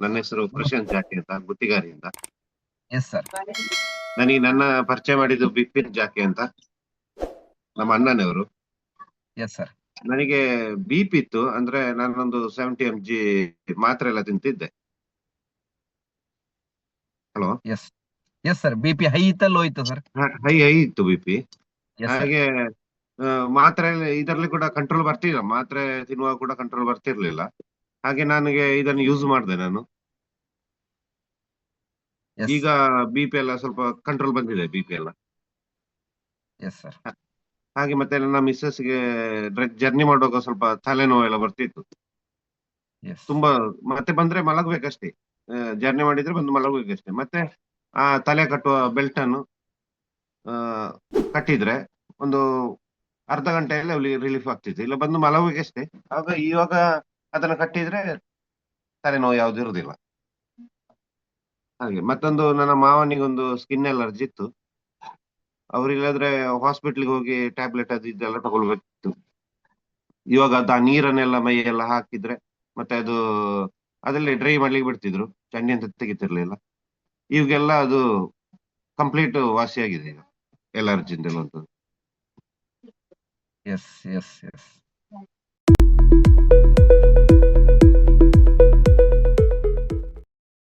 ನನ್ನ ಹೆಸರು ಪ್ರಶಾಂತ್ ಜಾಕಿ ಅಂತ ಗುತ್ತಿಗಾರಿಯಿಂದ ಎಸ್ ಸರ್ ನನಗೆ ನನ್ನ ಪರಿಚಯ ಮಾಡಿದ್ದು ಬಿಪಿನ್ ಜಾಕಿ ಅಂತ ನಮ್ಮ ಅಣ್ಣನವರು. ಎಸ್ ಸರ್ ನನಗೆ ಬಿ ಪಿ ಇತ್ತು ಅಂದ್ರೆ ನಾನೊಂದು ಸೆವೆಂಟಿ ಎಂ ಜಿ ಮಾತ್ರೆ ಎಲ್ಲ ತಿಂತಿದ್ದೆ. Hello yes yes sir B P high ಇತ್ತ ಲೋ ಇತ್ತು ಸರ್ ಹೈ ಹೈ ಇತ್ತು ಬಿ ಪಿ ಹಾಗೆ ಆ, ಮಾತ್ರೆ ಇದರಲ್ಲಿ ಕೂಡ ಕಂಟ್ರೋಲ್ ಬರ್ತಿಲ್ಲ ಮಾತ್ರೆ ತಿನ್ನುವಾಗ ಕೂಡ ಕಂಟ್ರೋಲ್ ಬರ್ತಿರ್ಲಿಲ್ಲ. ಹಾಗೆ ನನಗೆ ಇದನ್ನು ಯೂಸ್ ಮಾಡಿದೆ ನಾನು. ಈಗ ಬಿ ಪಿ ಎಲ್ಲ ಸ್ವಲ್ಪ ಕಂಟ್ರೋಲ್ ಬಂದಿದೆ ಬಿ ಪಿ ಎಲ್ಲ. ಎಸ್ ಸರ್ ಹಾಗೆ ಮತ್ತೆ ನನ್ನ ಮಿಸ್ಸಸ್ಗೆ ಜರ್ನಿ ಮಾಡುವಾಗ ಸ್ವಲ್ಪ ತಲೆನೋವು ಎಲ್ಲ ಬರ್ತಿತ್ತು ತುಂಬಾ ಮತ್ತೆ ಬಂದ್ರೆ ಮಲಗಬೇಕಷ್ಟೇ. ಜರ್ನಿ ಮಾಡಿದ್ರೆ ಬಂದು ಮಲಗಬೇಕಷ್ಟೇ. ಮತ್ತೆ ಆ ತಲೆ ಕಟ್ಟುವ ಬೆಲ್ಟ್ ಅನ್ನು ಆ, ಕಟ್ಟಿದ್ರೆ ಒಂದು ಅರ್ಧ ಗಂಟೆಯಲ್ಲಿ ರಿಲೀಫ್ ಆಗ್ತಿತ್ತು. ಇಲ್ಲ ಬಂದು ಮಲಗಬೇಕಷ್ಟೇ ಆಗ ಇವಾಗ ಅದನ್ನ ಕಟ್ಟಿದ್ರೆ ತಲೆನೋವು ಯಾವ್ದು ಇರುದಿಲ್ಲ. ಹಾಗೆ, ಮತ್ತೊಂದು ನನ್ನ ಮಾವನಿಗೊಂದು ಸ್ಕಿನ್ ಅಲರ್ಜಿ ಇತ್ತು. ಅವ್ರಿಲ್ಲಾದ್ರೆ ಹಾಸ್ಪಿಟ್ಲಿಗೆ ಹೋಗಿ ಟ್ಯಾಬ್ಲೆಟ್ ಅದು ಇದೆಲ್ಲ ತಗೊಳ್ಬೇಕಿತ್ತು. ಇವಾಗ ಅದು ನೀರನ್ನೆಲ್ಲ ಮೈ ಎಲ್ಲ ಹಾಕಿದ್ರೆ ಮತ್ತೆ ಅದು ಅದರಲ್ಲಿ ಡ್ರೈ ಮಾಡ್ಲಿಕ್ಕೆ ಬಿಡ್ತಿದ್ರು. ಚಂಡಿ ಅಂತ ತೆಗಿತಿರ್ಲಿಲ್ಲ. ಇವಾಗೆಲ್ಲ ಅದು ಕಂಪ್ಲೀಟ್ ವಾಸಿಯಾಗಿದೆ ಈಗ ಎಲರ್ಜಿ ಅಂತ ಎಸ್ ಎಸ್ ಎಸ್